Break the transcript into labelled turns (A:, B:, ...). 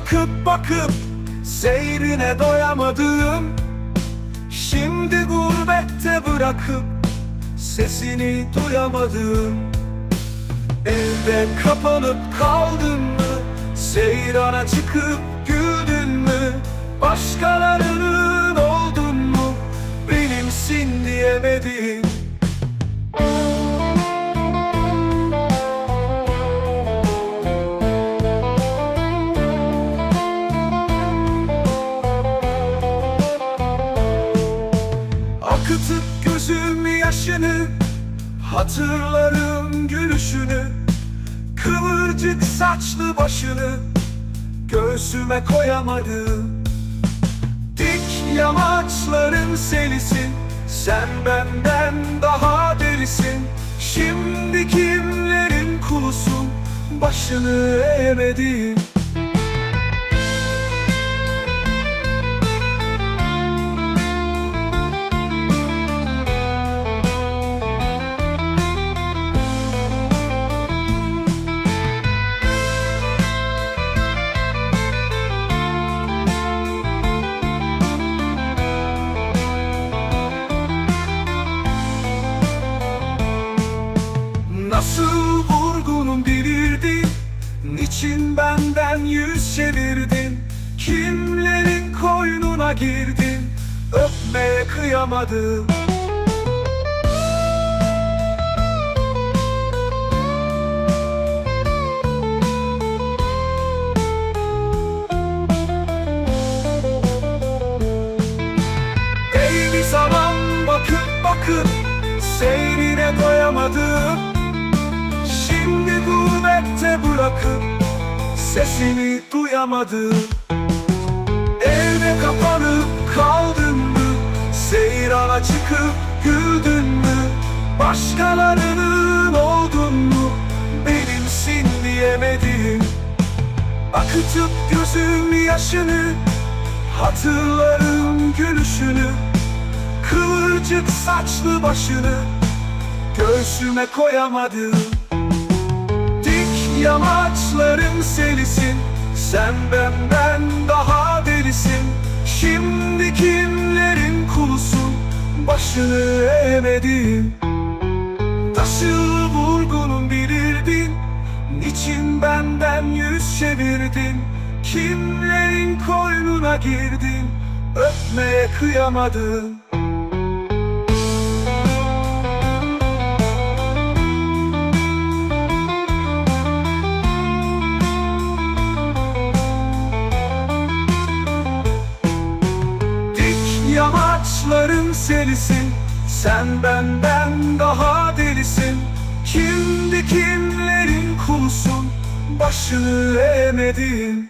A: Bakıp bakıp seyrine doyamadım Şimdi gurbette bırakıp sesini duyamadım Evde kapanıp kaldın mı? Seyrana çıkıp güldün mü? Başkalarının oldun mu? Benimsin diyemedin Akıtıp gözüm yaşını Hatırlarım gülüşünü Kıvırcık saçlı başını Göğsüme koyamadım. Dik yamaçların selisin Sen benden daha derisin Şimdi kimlerin kulusun Başını eğmedin Nasıl vurgunum bilirdin Niçin benden yüz çevirdin? Kimlerin koynuna girdin? Öpmeye kıyamadım. Bir zaman bakıp bakıp Seyrine doyamadım Şimdi gurbette bırakıp Sesini duyamadım Evde kapanıp kaldın mı? Seyrana çıkıp güldün mü? Başkalarının oldun mu? Benimsin diyemedim Akıtıp gözüm yaşını Hatırlarım gülüşünü Kıvırcık saçlı başını Göğsüme koyamadım yamaçların selisin. Sen benden daha delisin. Şimdi kimlerin kulusun? Başını eğmedin. Taşı vurgunun bilirdin. Niçin benden yüz çevirdin? Kimlerin koynuna girdin? Öpmeye kıyamadın yamaçların selisin. Sen benden daha delisin. Kimdi kimlerin kulusun? Başını eğmedin